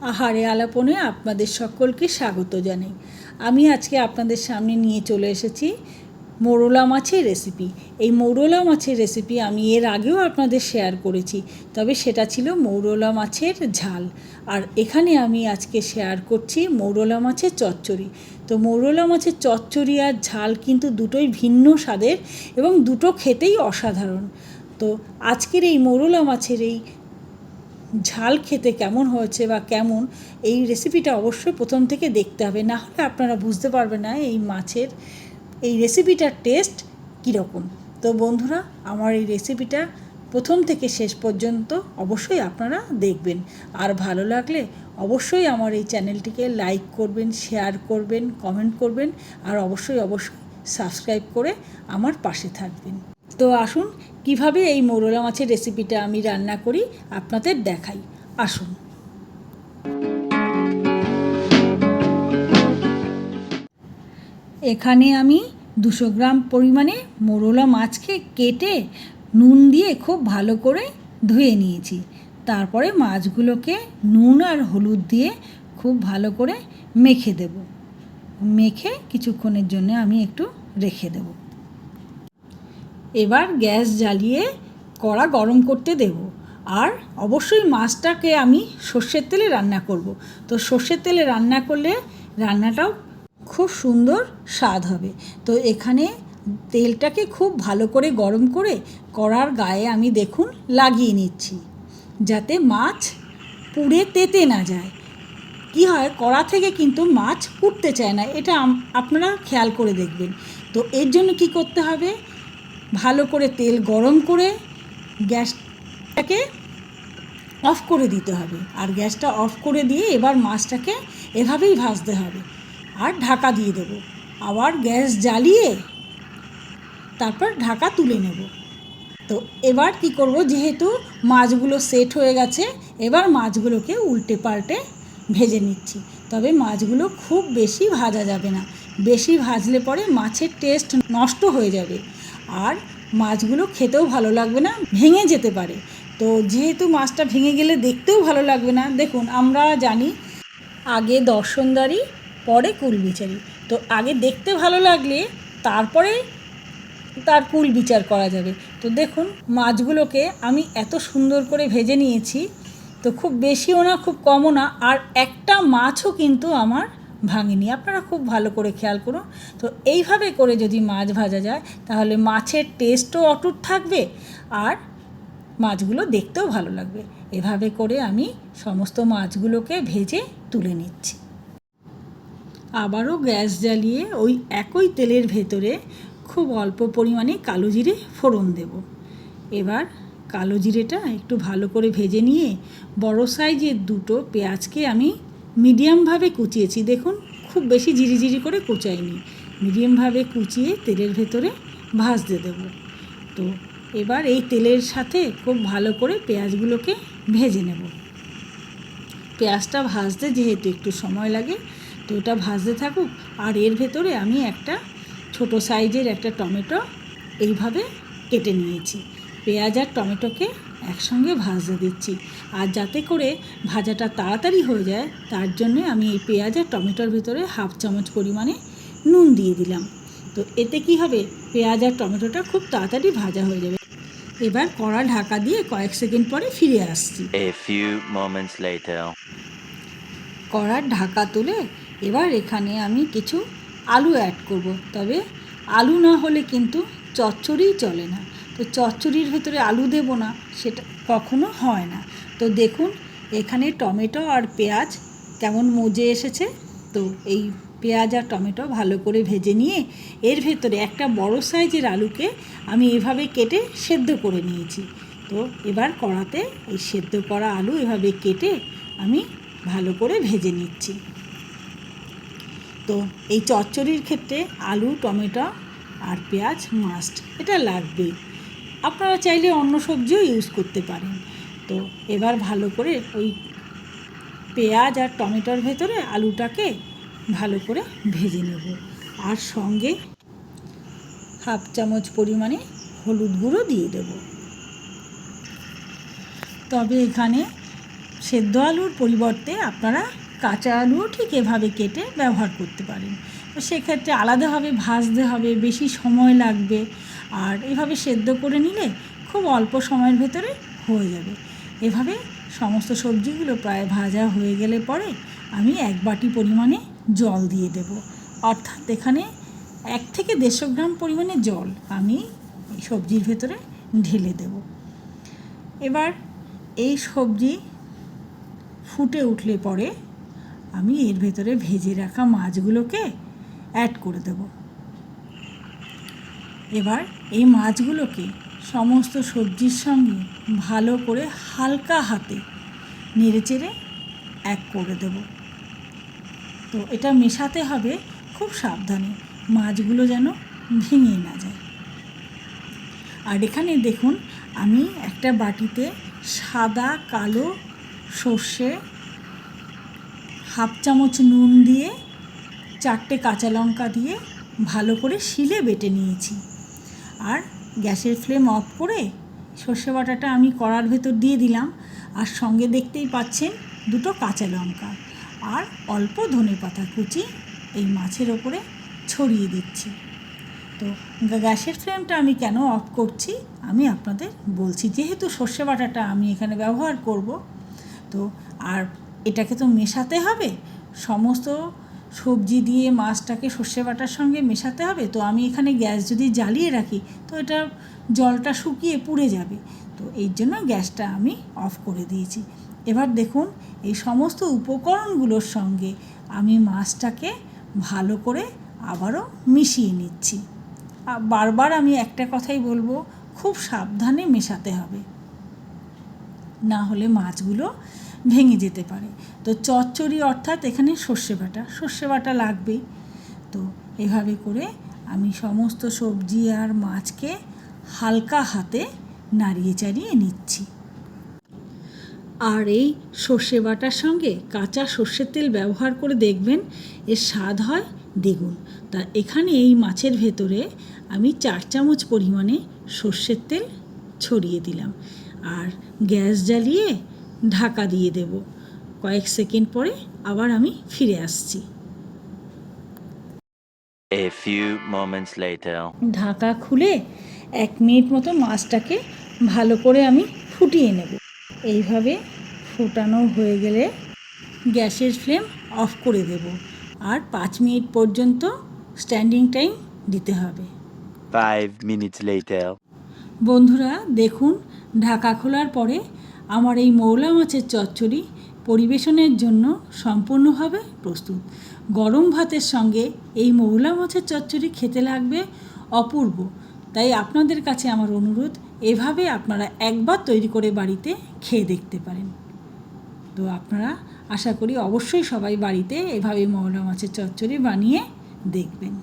আহারে আলাপনে আপনাদের সকলকে স্বাগত জানাই। আমি আজকে আপনাদের সামনে নিয়ে চলে এসেছি মোরলা মাছের রেসিপি এই মৌরলা মাছের রেসিপি আমি এর আগেও আপনাদের শেয়ার করেছি, তবে সেটা ছিল মৌরলা মাছের ঝাল। আর এখানে আমি আজকে শেয়ার করছি মৌরলা মাছের চচ্চড়ি। তো মৌরলা মাছের চচ্চড়ি আর ঝাল কিন্তু দুটোই ভিন্ন স্বাদের এবং দুটো খেতেই অসাধারণ। তো আজকের এই মৌরলা মাছের এই ঝাল খেতে কেমন হয়েছে বা কেমন, এই রেসিপিটা অবশ্যই প্রথম থেকে দেখতে হবে। না হলে আপনারা বুঝতে পারবেন না এই মাছের, এই রেসিপিটার টেস্ট কীরকম। তো বন্ধুরা, আমার এই রেসিপিটা প্রথম থেকে শেষ পর্যন্ত অবশ্যই আপনারা দেখবেন। আর ভালো লাগলে অবশ্যই আমার এই চ্যানেলটিকে লাইক করবেন শেয়ার করবেন কমেন্ট করবেন, আর অবশ্যই অবশ্যই সাবস্ক্রাইব করে আমার পাশে থাকবেন। তো আসুন, কীভাবে এই মোরলা মাছের রেসিপিটা আমি রান্না করি, আপনাদের দেখাই। আসুন। এখানে আমি দুশো গ্রাম পরিমাণে মোরলা মাছকে কেটে নুন দিয়ে খুব ভালো করে ধুয়ে নিয়েছি। তারপরে মাছগুলোকে নুন আর হলুদ দিয়ে খুব ভালো করে মেখে দেব। মেখে কিছুক্ষণের জন্য আমি একটু রেখে দেব। এবার গ্যাস জ্বালিয়ে কড়া গরম করতে দেব। আর অবশ্যই মাছটাকে আমি সর্ষের তেলে রান্না করব। তো সর্ষের তেলে রান্না করলে রান্নাটাও খুব সুন্দর স্বাদ হবে। তো এখানে তেলটাকে খুব ভালো করে গরম করে কড়ার গায়ে আমি দেখুন লাগিয়ে নিচ্ছি। যাতে মাছ পুড়ে তেতে না যায়। কি হয়, কড়া থেকে কিন্তু মাছ পুড়তে চায় না। এটা আপনারা খেয়াল করে দেখবেন। তো এর জন্য কি করতে হবে? ভালো করে তেল গরম করে গ্যাসটাকে অফ করে দিতে হবে। আর গ্যাসটা অফ করে দিয়ে এবার মাছটাকে এভাবেই ভাজতে হবে। আর ঢাকা দিয়ে দেব। আবার গ্যাস জ্বালিয়ে তারপর ঢাকা তুলে নেব। তো এবার কি করব, যেহেতু মাছগুলো সেট হয়ে গেছে, এবার মাছগুলোকে উল্টে পাল্টে ভেজে নিচ্ছি। তবে মাছগুলো খুব বেশি ভাজা যাবে না। বেশি ভাজলে পরে মাছের টেস্ট নষ্ট হয়ে যাবে। আর মাছগুলো খেতেও ভালো লাগবে না, ভেঙে যেতে পারে। তো যেহেতু মাছটা ভেঙে গেলে দেখতেও ভালো লাগবে না, দেখুন আমরা জানি আগে দর্শনদারি পরে কুলবিচারি তো আগে দেখতে ভালো লাগলে তারপরে তার কুল বিচার করা যাবে। তো দেখুন মাছগুলোকে আমি এত সুন্দর করে ভেজে নিয়েছি, তো খুব বেশিও না, খুব কমও না। আর একটা মাছও কিন্তু আমার ভাঙেনি। আপনারা খুব ভালো করে খেয়াল করুন। তো এইভাবে করে যদি মাছ ভাজা যায়, তাহলে মাছের টেস্টও অটুট থাকবে আর মাছগুলো দেখতেও ভালো লাগবে। এভাবে করে আমি সমস্ত মাছগুলোকে ভেজে তুলে নিচ্ছি। আবারও গ্যাস জ্বালিয়ে ওই একই তেলের ভেতরে খুব অল্প পরিমাণে কালো জিরে ফোড়ন দেব। এবার কালো জিরেটা একটু ভালো করে ভেজে নিয়ে বড় সাইজের দুটো পেঁয়াজকে আমি মিডিয়ামভাবে কুচিয়েছি। দেখুন, খুব বেশি জিরিজিরি করে কুচাইনি। মিডিয়ামভাবে কুচিয়ে তেলের ভেতরে ভাজতে দেব। তো এবার এই তেলের সাথে খুব ভালো করে পেঁয়াজগুলোকে ভেজে নেব। পেঁয়াজটা ভাজতে যেহেতু একটু সময় লাগে, তো ওটা ভাজতে থাকুক। আর এর ভেতরে আমি একটা ছোট সাইজের একটা টমেটো এইভাবে কেটে নিয়েছি। পেঁয়াজ আর টমেটোকে একসঙ্গে ভাজতে দিচ্ছি। আর যাতে করে ভাজাটা তাড়াতাড়ি হয়ে যায় তার জন্য আমি এই পেঁয়াজ আর টমেটোর ভিতরে হাফ চামচ পরিমাণে নুন দিয়ে দিলাম। তো এতে কি হবে? পেঁয়াজ আর টমেটোটা খুব তাড়াতাড়ি ভাজা হয়ে যাবে। এবার কড়া ঢাকা দিয়ে কয়েক সেকেন্ড পরে ফিরে আসছি. কড়ার ঢাকা তুলে এবার এখানে আমি কিছু আলু অ্যাড করব। তবে আলু না হলে কিন্তু চচ্চড়িই চলে না। তো চচ্চড়ির ভেতরে আলু দেব না, সেটা কখনো হয় না। তো দেখুন, এখানে টমেটো আর পেঁয়াজ কেমন মজে এসেছে। তো এই পেঁয়াজ আর টমেটো ভালো করে ভেজে নিয়ে এর ভেতরে একটা বড় সাইজের আলুকে আমি এভাবে কেটে সেদ্ধ করে নিয়েছি। তো এবার কড়াতে এই সেদ্ধ করা আলু এভাবে কেটে আমি ভালো করে ভেজে নিচ্ছি। তো এই চচ্চড়ির ক্ষেত্রে আলু, টমেটো আর পেঁয়াজ মাস্ট এটা লাগবেই। আপনারা চাইলে অন্য সবজিও ইউজ করতে পারেন। তো এবার ভালো করে ওই পেঁয়াজ আর টমেটোর ভেতরে আলুটাকে ভালো করে ভেজে নেব। আর সঙ্গে হাফ চামচ পরিমাণে হলুদ গুঁড়ো দিয়ে দেব। তবে এখানে সেদ্ধ আলুর পরিবর্তে আপনারা কাঁচা আলুও ঠিক এভাবে কেটে ব্যবহার করতে পারেন। তো সেক্ষেত্রে আলাদাভাবে ভাজতে হবে, বেশি সময় লাগবে। আর এভাবে সেদ্ধ করে নিলে খুব অল্প সময়ের ভেতরে হয়ে যাবে। এভাবে সমস্ত সবজিগুলো প্রায় ভাজা হয়ে গেলে পরে আমি এক বাটি পরিমাণে জল দিয়ে দেব। অর্থাৎ এখানে এক থেকে দেড়শো গ্রাম পরিমাণে জল আমি সবজির ভেতরে ঢেলে দেব। এবার এই সবজি ফুটে উঠলে পরে আমি এর ভেতরে ভেজে রাখা মাছগুলোকে অ্যাড করে দেব। এবার এই মাছগুলোকে সমস্ত সবজির সঙ্গে ভালো করে হালকা হাতে নেড়েচেড়ে এক করে দেব। তো এটা মেশাতে হবে খুব সাবধানে, মাছগুলো যেন ভেঙে না যায়। আর এখানে দেখুন, আমি একটা বাটিতে সাদা, কালো সর্ষে হাফ চামচ নুন দিয়ে, চারটে কাঁচা লঙ্কা দিয়ে ভালো করে শিলে বেটে নিয়েছি। আর গ্যাসের ফ্লেম অফ করে সর্ষে বাটাটা আমি কড়ার ভেতর দিয়ে দিলাম। আর সঙ্গে দেখতেই পাচ্ছেন দুটো কাঁচা লঙ্কা আর অল্প ধনে পাতা কুচি এই মাছের ওপরে ছড়িয়ে দিচ্ছি। তো গ্যাসের ফ্লেমটা আমি কেন অফ করছি আমি আপনাদের বলছি। যেহেতু সর্ষে বাটাটা আমি এখানে ব্যবহার করব, তো আর এটাকে তো মেশাতে হবে। সমস্ত সবজি দিয়ে মাছটাকে সর্ষে বাটার সঙ্গে মেশাতে হবে, তো আমি এখানে গ্যাস যদি জ্বালিয়ে রাখি, তো এটা জলটা শুকিয়ে পুড়ে যাবে। তো এই জন্য গ্যাসটা আমি অফ করে দিয়েছি। এবার দেখুন, এই সমস্ত উপকরণগুলোর সঙ্গে আমি মাছটাকে ভালো করে আবারও মিশিয়ে নিচ্ছি। বারবার আমি একটা কথাই বলব, খুব সাবধানে মেশাতে হবে। না হলে মাছগুলো ভেঙে যেতে পারে। তো চচ্চড়ি অর্থাৎ এখানে সর্ষে বাটা। সর্ষে বাটা লাগবেই। তো এভাবে করে আমি সমস্ত সবজি আর মাছকে হালকা হাতে নাড়িয়ে চাড়িয়ে নিচ্ছি। আর এই সর্ষে বাটার সঙ্গে কাঁচা সর্ষের তেল ব্যবহার করে দেখবেন এর স্বাদ হয় দ্বিগুণ। তা এখানে এই মাছের ভেতরে আমি চার চামচ পরিমাণে সর্ষের তেল ছড়িয়ে দিলাম। আর গ্যাস জ্বালিয়ে ঢাকা দিয়ে দেব কয়েক সেকেন্ড পরে আবার আমি ফিরে আসছি A few moments later. Dhaka খুলে এক মিনিট মতো মাছটাকে ভালো করে আমি ফুটিয়ে নেব এইভাবে ফোটানো হয়ে গেলে গ্যাসের ফ্লেম অফ করে দেব আর পাঁচ মিনিট পর্যন্ত স্ট্যান্ডিং টাইম দিতে হবে minutes later. বন্ধুরা দেখুন ঢাকা খোলার পরে আমার এই মৌলা মাছের চচ্চড়ি পরিবেশনের জন্য সম্পূর্ণভাবে প্রস্তুত। গরম ভাতের সঙ্গে এই মৌলা মাছের চচ্চড়ি খেতে লাগবে অপূর্ব। তাই আপনাদের কাছে আমার অনুরোধ, এভাবে আপনারা একবার তৈরি করে বাড়িতে খেয়ে দেখতে পারেন। তো আপনারা আশা করি অবশ্যই সবাই বাড়িতে এভাবে মৌলা মাছের চচ্চড়ি বানিয়ে দেখবেন।